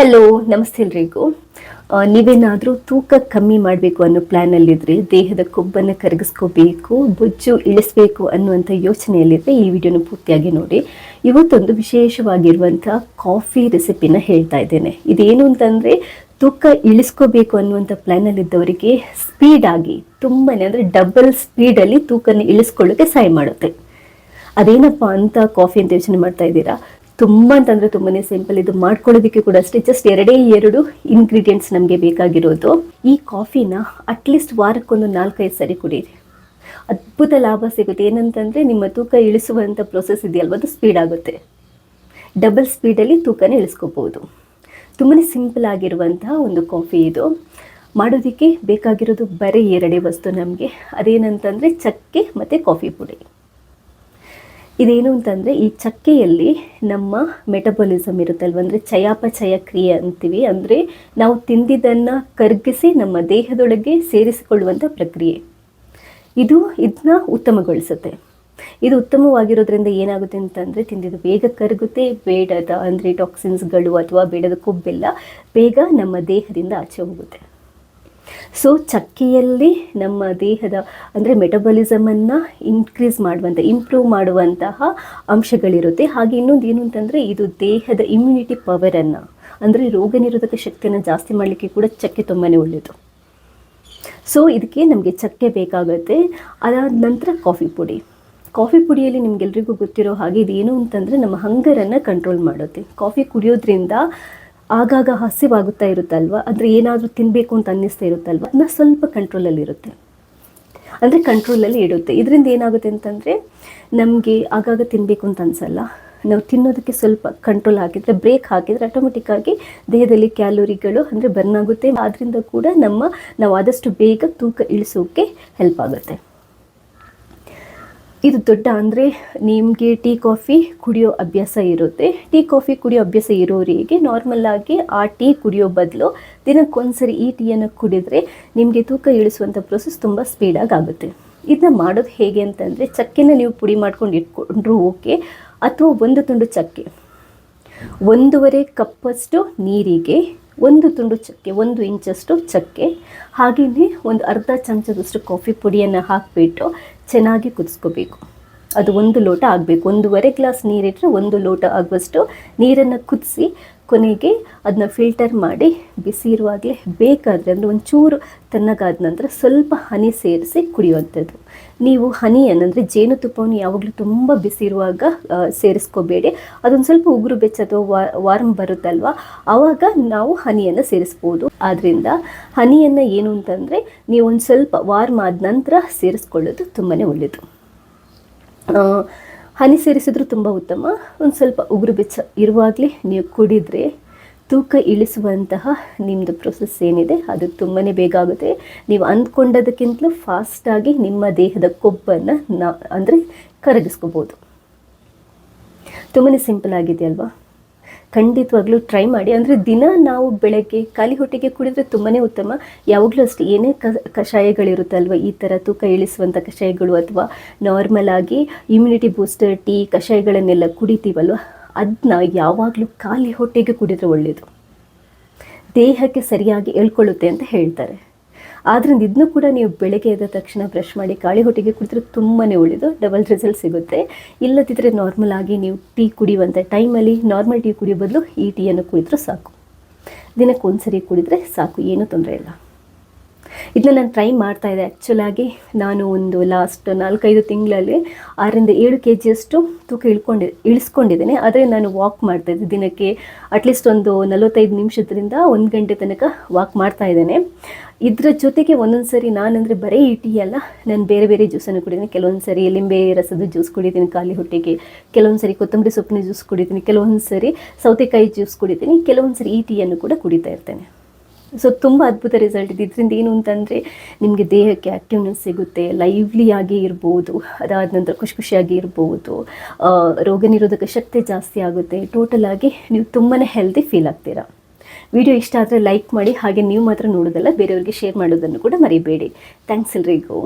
Hello ನಮಸ್ತೆ ಎಲ್ರಿಗೂ. ನೀವೇನಾದರೂ ತೂಕ ಕಮ್ಮಿ ಮಾಡಬೇಕು ಅನ್ನೋ ಪ್ಲ್ಯಾನಲ್ಲಿದ್ದರೆ ದೇಹದ ಕೊಬ್ಬನ್ನು ಕರಗಿಸ್ಕೋಬೇಕು, ಬೊಜ್ಜು ಇಳಿಸ್ಬೇಕು ಅನ್ನುವಂಥ ಯೋಚನೆಯಲ್ಲಿದ್ದರೆ ಈ ವಿಡಿಯೋನ ಪೂರ್ತಿಯಾಗಿ ನೋಡಿ. ಇವತ್ತೊಂದು ವಿಶೇಷವಾಗಿರುವಂಥ ಕಾಫಿ ರೆಸಿಪಿನ ಹೇಳ್ತಾ ಇದ್ದೇನೆ. ಇದೇನು ಅಂತಂದರೆ ತೂಕ ಇಳಿಸ್ಕೋಬೇಕು ಅನ್ನುವಂಥ ಪ್ಲ್ಯಾನಲ್ಲಿದ್ದವರಿಗೆ ಸ್ಪೀಡಾಗಿ ತುಂಬಾ ಅಂದರೆ ಡಬಲ್ ಸ್ಪೀಡಲ್ಲಿ ತೂಕನ ಇಳಿಸ್ಕೊಳ್ಳೋಕ್ಕೆ ಸಹಾಯ ಮಾಡುತ್ತೆ. ಅದೇನಪ್ಪ ಅಂತ ಕಾಫಿ ಅಂತ ಯೋಚನೆ ಮಾಡ್ತಾ ಇದ್ದೀರಾ? ತುಂಬ ಅಂತಂದರೆ ತುಂಬಾನೇ ಸಿಂಪಲ್ ಇದು ಮಾಡ್ಕೊಳ್ಳೋದಕ್ಕೆ ಕೂಡ ಅಷ್ಟೇ. ಜಸ್ಟ್ ಎರಡೇ ಎರಡು ಇಂಗ್ರೀಡಿಯೆಂಟ್ಸ್ ನಮಗೆ ಬೇಕಾಗಿರೋದು. ಈ ಕಾಫಿನ ಅಟ್ಲೀಸ್ಟ್ ವಾರಕ್ಕೊಂದು ನಾಲ್ಕೈದು ಸರಿ ಕುಡೀರಿ. ಅದ್ಭುತ ಲಾಭ ಸಿಗುತ್ತೆ. ಏನಂತಂದರೆ ನಿಮ್ಮ ತೂಕ ಇಳಿಸುವಂಥ ಪ್ರೊಸೆಸ್ ಇದೆಯಲ್ವ? ಅದು ಸ್ಪೀಡ್ ಆಗುತ್ತೆ. ಡಬಲ್ ಸ್ಪೀಡಲ್ಲಿ ತೂಕನ ಇಳಿಸ್ಕೋಬೋದು. ತುಂಬಾ ಸಿಂಪಲ್ ಆಗಿರುವಂತಹ ಒಂದು ಕಾಫಿ ಇದು. ಮಾಡೋದಕ್ಕೆ ಬೇಕಾಗಿರೋದು ಬರೀ ಎರಡೇ ವಸ್ತು ನಮಗೆ. ಅದೇನಂತಂದರೆ ಚಕ್ಕೆ ಮತ್ತು ಕಾಫಿ ಪುಡಿ. ಇದೇನು ಅಂತಂದರೆ ಈ ಚಕ್ಕೆಯಲ್ಲಿ ನಮ್ಮ ಮೆಟಬಾಲಿಸಮ್ ಇರುತ್ತಲ್ವ ಅಂದರೆ ಚಯಾಪಚಯ ಕ್ರಿಯೆ ಅಂತೀವಿ. ಅಂದರೆ ನಾವು ತಿಂದಿದ್ದನ್ನು ಕರಗಿಸಿ ನಮ್ಮ ದೇಹದೊಳಗೆ ಸೇರಿಸಿಕೊಳ್ಳುವಂಥ ಪ್ರಕ್ರಿಯೆ. ಇದು ಇದನ್ನ ಉತ್ತಮಗೊಳಿಸುತ್ತೆ. ಇದು ಉತ್ತಮವಾಗಿರೋದ್ರಿಂದ ಏನಾಗುತ್ತೆ ಅಂತಂದರೆ ತಿಂದಿದ್ದು ಬೇಗ ಕರಗುತ್ತೆ. ಬೇಡದ ಅಂದರೆ ಟಾಕ್ಸಿನ್ಸ್ಗಳು ಅಥವಾ ಬೇಡದ ಕೊಬ್ಬೆಲ್ಲ ಬೇಗ ನಮ್ಮ ದೇಹದಿಂದ ಆಚೆ ಹೋಗುತ್ತೆ. ಸೊ ಚಕ್ಕೆಯಲ್ಲಿ ನಮ್ಮ ದೇಹದ, ಅಂದರೆ ಮೆಟಬಲಿಸಮನ್ನು ಇನ್ಕ್ರೀಸ್ ಮಾಡುವಂಥ ಇಂಪ್ರೂವ್ ಮಾಡುವಂತಹ ಅಂಶಗಳಿರುತ್ತೆ. ಹಾಗೆ ಇನ್ನೊಂದು ಏನು ಅಂತಂದರೆ, ಇದು ದೇಹದ ಇಮ್ಯುನಿಟಿ ಪವರನ್ನು ಅಂದರೆ ರೋಗ ನಿರೋಧಕ ಶಕ್ತಿಯನ್ನು ಜಾಸ್ತಿ ಮಾಡಲಿಕ್ಕೆ ಕೂಡ ಚಕ್ಕೆ ತುಂಬಾ ಒಳ್ಳೆಯದು ಸೊ ಇದಕ್ಕೆ ನಮಗೆ ಚಕ್ಕೆ ಬೇಕಾಗುತ್ತೆ. ಅದಾದ ನಂತರ ಕಾಫಿ ಪುಡಿ. ಕಾಫಿ ಪುಡಿಯಲ್ಲಿ ನಿಮಗೆಲ್ರಿಗೂ ಗೊತ್ತಿರೋ ಹಾಗೆ ಇದೇನು ಅಂತಂದರೆ, ನಮ್ಮ ಹಂಗರನ್ನು ಕಂಟ್ರೋಲ್ ಮಾಡುತ್ತೆ. ಕಾಫಿ ಕುಡಿಯೋದ್ರಿಂದ ಆಗಾಗ ಹಸಿವಾಗುತ್ತಾ ಇರುತ್ತಲ್ವ? ಅಂದರೆ ಏನಾದರೂ ತಿನ್ನಬೇಕು ಅಂತ ಅನ್ನಿಸ್ತಾ ಇರುತ್ತಲ್ವ? ಅದನ್ನ ಸ್ವಲ್ಪ ಕಂಟ್ರೋಲಲ್ಲಿರುತ್ತೆ ಅಂದರೆ ಕಂಟ್ರೋಲಲ್ಲಿ ಇಡುತ್ತೆ ಇದರಿಂದ ಏನಾಗುತ್ತೆ ಅಂತಂದರೆ, ನಮಗೆ ಆಗಾಗ ತಿನ್ನಬೇಕು ಅಂತ ಅನಿಸಲ್ಲ. ನಾವು ತಿನ್ನೋದಕ್ಕೆ ಸ್ವಲ್ಪ ಕಂಟ್ರೋಲ್ ಹಾಕಿದರೆ ಬ್ರೇಕ್ ಹಾಕಿದರೆ ಆಟೋಮೆಟಿಕ್ಕಾಗಿ ದೇಹದಲ್ಲಿ ಕ್ಯಾಲೋರಿಗಳು ಅಂದರೆ ಬರ್ನ್ ಆಗುತ್ತೆ. ಆದ್ದರಿಂದ ಕೂಡ ನಮ್ಮ, ನಾವು ಆದಷ್ಟು ಬೇಗ ತೂಕ ಇಳಿಸೋಕ್ಕೆ ಹೆಲ್ಪ್ ಆಗುತ್ತೆ. ಇದು ದೊಡ್ಡ ಅಂದರೆ ನಿಮಗೆ ಟೀ ಕಾಫಿ ಕುಡಿಯೋ ಅಭ್ಯಾಸ ಇರುತ್ತೆ. ಟೀ ಕಾಫಿ ಕುಡಿಯೋ ಅಭ್ಯಾಸ ಇರೋರಿಗೆ ನಾರ್ಮಲ್ಲಾಗಿ ಆ ಟೀ ಕುಡಿಯೋ ಬದಲು ದಿನಕ್ಕೊಂದ್ಸರಿ ಈ ಟೀಯನ್ನು ಕುಡಿದ್ರೆ ನಿಮಗೆ ತೂಕ ಇಳಿಸುವಂಥ ಪ್ರೊಸೆಸ್ ತುಂಬ ಸ್ಪೀಡಾಗಿ ಆಗುತ್ತೆ. ಇದನ್ನ ಮಾಡೋದು ಹೇಗೆ ಅಂತಂದರೆ ಚಕ್ಕೆನ ನೀವು ಪುಡಿ ಮಾಡ್ಕೊಂಡು ಇಟ್ಕೊಂಡ್ರು ಓಕೆ ಅಥವಾ ಒಂದು ತುಂಡು ಚಕ್ಕೆ. ಒಂದೂವರೆ ಕಪ್ಪಷ್ಟು ನೀರಿಗೆ ಒಂದು ತುಂಡು ಚಕ್ಕೆ, ಒಂದು ಇಂಚಷ್ಟು ಚಕ್ಕೆ. ಹಾಗೆಯೇ ಒಂದು ಅರ್ಧ ಚಮಚದಷ್ಟು ಕಾಫಿ ಪುಡಿಯನ್ನು ಹಾಕಿಬಿಟ್ಟು ಚೆನ್ನಾಗಿ ಕುದಿಸ್ಕೋಬೇಕು. ಅದು ಒಂದು ಲೋಟ ಆಗಬೇಕು. ಒಂದೂವರೆ ಗ್ಲಾಸ್ ನೀರಿಟ್ಟರೆ ಒಂದು ಲೋಟ ಆಗುವಷ್ಟು ನೀರನ್ನು ಕುದಿಸಿ ಕೊನೆಗೆ ಅದನ್ನ ಫಿಲ್ಟರ್ ಮಾಡಿ ಬಿಸಿ ಇರುವಾಗಲೇ ಬೇಕಾದರೆ ಅಂದರೆ ಒಂಚೂರು ತಣ್ಣಗಾದ ನಂತರ ಸ್ವಲ್ಪ ಹನಿ ಸೇರಿಸಿ ಕುಡಿಯುವಂಥದ್ದು. ನೀವು ಹನಿಯನ್ನು ಅಂದರೆ ಜೇನುತುಪ್ಪವನ್ನು ಯಾವಾಗಲೂ ತುಂಬ ಬಿಸಿ ಇರುವಾಗ ಸೇರಿಸ್ಕೋಬೇಡಿ. ಅದೊಂದು ಸ್ವಲ್ಪ ಉಗುರು ಬೆಚ್ಚ ಅಥವಾ ವಾರ್ಮ್ ಬರುತ್ತಲ್ವ? ಆವಾಗ ನಾವು ಹನಿಯನ್ನು ಸೇರಿಸ್ಬೋದು. ಆದ್ದರಿಂದ ಹನಿಯನ್ನು ಏನು ಅಂತಂದರೆ ನೀವು ಒಂದು ಸ್ವಲ್ಪ ವಾರ್ಮ್ ಆದ ನಂತರ ಸೇರಿಸ್ಕೊಳ್ಳೋದು ತುಂಬಾ ಒಳ್ಳೆಯದು ಹನಿ ಸೇರಿಸಿದ್ರು ತುಂಬ ಉತ್ತಮ. ಒಂದು ಸ್ವಲ್ಪ ಉಗುರು ಬೆಚ್ಚ ಇರುವಾಗಲೇ ನೀವು ಕುಡಿದರೆ ತೂಕ ಇಳಿಸುವಂತಹ ನಿಮ್ಮದು ಪ್ರೊಸೆಸ್ ಏನಿದೆ, ಅದು ತುಂಬಾ ಬೇಗ ಆಗುತ್ತೆ. ನೀವು ಅಂದ್ಕೊಂಡದಕ್ಕಿಂತಲೂ ಫಾಸ್ಟಾಗಿ ನಿಮ್ಮ ದೇಹದ ಕೊಬ್ಬನ್ನು ನಾ ಅಂದರೆ ಕರಗಿಸ್ಕೋಬೋದು. ತುಂಬಾ ಸಿಂಪಲ್ ಆಗಿದೆ ಅಲ್ವಾ ಖಂಡಿತವಾಗ್ಲೂ ಟ್ರೈ ಮಾಡಿ. ಅಂದರೆ ದಿನ ನಾವು ಬೆಳಗ್ಗೆ ಖಾಲಿ ಹೊಟ್ಟೆಗೆ ಕುಡಿದ್ರೆ ತುಂಬಾ ಉತ್ತಮ. ಯಾವಾಗಲೂ ಅಷ್ಟೇ, ಏನೇ ಕಷಾಯಗಳಿರುತ್ತಲ್ವ, ಈ ಥರ ತೂಕ ಇಳಿಸುವಂಥ ಕಷಾಯಗಳು ಅಥವಾ ನಾರ್ಮಲ್ ಆಗಿ ಇಮ್ಯುನಿಟಿ ಬೂಸ್ಟರ್ ಟೀ ಕಷಾಯಗಳನ್ನೆಲ್ಲ ಕುಡಿತೀವಲ್ವ ಅದನ್ನ ಯಾವಾಗಲೂ ಖಾಲಿ ಹೊಟ್ಟೆಗೆ ಕುಡಿದ್ರೆ ಒಳ್ಳೆಯದು ದೇಹಕ್ಕೆ ಸರಿಯಾಗಿ ಎಳ್ಕೊಳ್ಳುತ್ತೆ ಅಂತ ಹೇಳ್ತಾರೆ. ಆದ್ದರಿಂದ ಇದನ್ನು ಕೂಡ ನೀವು ಬೆಳಗ್ಗೆ ಎದ್ದ ತಕ್ಷಣ ಬ್ರಷ್ ಮಾಡಿ ಖಾಲಿ ಹೊಟ್ಟೆಗೆ ಕುಡಿದ್ರೆ ತುಂಬಾ ಒಳ್ಳೆಯದು ಡಬಲ್ ರಿಸಲ್ಟ್ ಸಿಗುತ್ತೆ. ಇಲ್ಲದಿದ್ದರೆ ನಾರ್ಮಲ್ ಆಗಿ ನೀವು ಟೀ ಕುಡಿಯುವಂಥ ಟೈಮಲ್ಲಿ ನಾರ್ಮಲ್ ಟೀ ಕುಡಿಯೋ ಬದಲು ಈ ಟೀಯನ್ನು ಕುಡಿದ್ರೂ ಸಾಕು. ದಿನಕ್ಕೆ ಒಂದ್ಸರಿ ಕುಡಿದ್ರೆ ಸಾಕು, ಏನೂ ತೊಂದರೆ ಇಲ್ಲ. ಇದನ್ನ ನಾನು ಟ್ರೈ ಮಾಡ್ತಾ ಇದ್ದೆ. ಆ್ಯಕ್ಚುಲಾಗಿ ನಾನು ಒಂದು ಲಾಸ್ಟ್ ನಾಲ್ಕೈದು ತಿಂಗಳಲ್ಲಿ ಆರರಿಂದ ಏಳು ಕೆ ಜಿಯಷ್ಟು ತೂಕ ಇಳ್ಕೊಂಡಿ, ಇಳಿಸ್ಕೊಂಡಿದ್ದೇನೆ. ಆದರೆ ನಾನು ವಾಕ್ ಮಾಡ್ತಾ ಇದ್ದೆ. ದಿನಕ್ಕೆ ಅಟ್ಲೀಸ್ಟ್ ಒಂದು ನಲವತ್ತೈದು ನಿಮಿಷದಿಂದ ಒಂದು ಗಂಟೆ ತನಕ ವಾಕ್ ಮಾಡ್ತಾ ಇದ್ದೇನೆ. ಇದರ ಜೊತೆಗೆ ಒಂದೊಂದು ಸರಿ ನಾನಂದರೆ ಬರೀ ಈ ಟೀ ಅಲ್ಲ, ನಾನು ಬೇರೆ ಬೇರೆ ಜ್ಯೂಸನ್ನು ಕುಡಿತೀನಿ. ಕೆಲವೊಂದು ಸರಿ ಲಿಂಬೆ ರಸದ ಜ್ಯೂಸ್ ಕುಡಿತೀನಿ, ಖಾಲಿ ಹೊಟ್ಟೆಗೆ. ಕೆಲವೊಂದು ಸರಿ ಕೊತ್ತಂಬರಿ ಸೊಪ್ಪಿನ ಜ್ಯೂಸ್ ಕುಡಿತೀನಿ. ಕೆಲವೊಂದು ಸರಿ ಸೌತೆಕಾಯಿ ಜ್ಯೂಸ್ ಕುಡಿತೀನಿ. ಕೆಲವೊಂದು ಸರಿ ಈ ಟೀಯನ್ನು ಕೂಡ ಕುಡಿತಾ ಇರ್ತೇನೆ. ಸೊ ತುಂಬ ಅದ್ಭುತ ರಿಸಲ್ಟ್ ಇದೆ ಇದರಿಂದ ಏನು ಅಂತಂದರೆ ನಿಮಗೆ ದೇಹಕ್ಕೆ ಆ್ಯಕ್ಟಿವ್ನೆಸ್ ಸಿಗುತ್ತೆ ಲೈವ್ಲಿಯಾಗಿ ಇರ್ಬೋದು, ಅದಾದ ನಂತರ ಖುಷಿ ಖುಷಿಯಾಗಿ ಇರ್ಬೋದು ರೋಗ ನಿರೋಧಕ ಶಕ್ತಿ ಜಾಸ್ತಿ ಆಗುತ್ತೆ ಟೋಟಲ್ ಆಗಿ ನೀವು ತುಂಬಾ ಹೆಲ್ದಿ ಫೀಲ್ ಆಗ್ತೀರಾ. ವಿಡಿಯೋ ಇಷ್ಟ ಆದರೆ ಲೈಕ್ ಮಾಡಿ, ಹಾಗೆ ನೀವು ಮಾತ್ರ ನೋಡೋದಲ್ಲ, ಬೇರೆಯವರಿಗೆ ಶೇರ್ ಮಾಡೋದನ್ನು ಕೂಡ ಮರಿಬೇಡಿ. ಥ್ಯಾಂಕ್ಸ್ ಎಲ್ರಿಗೂ.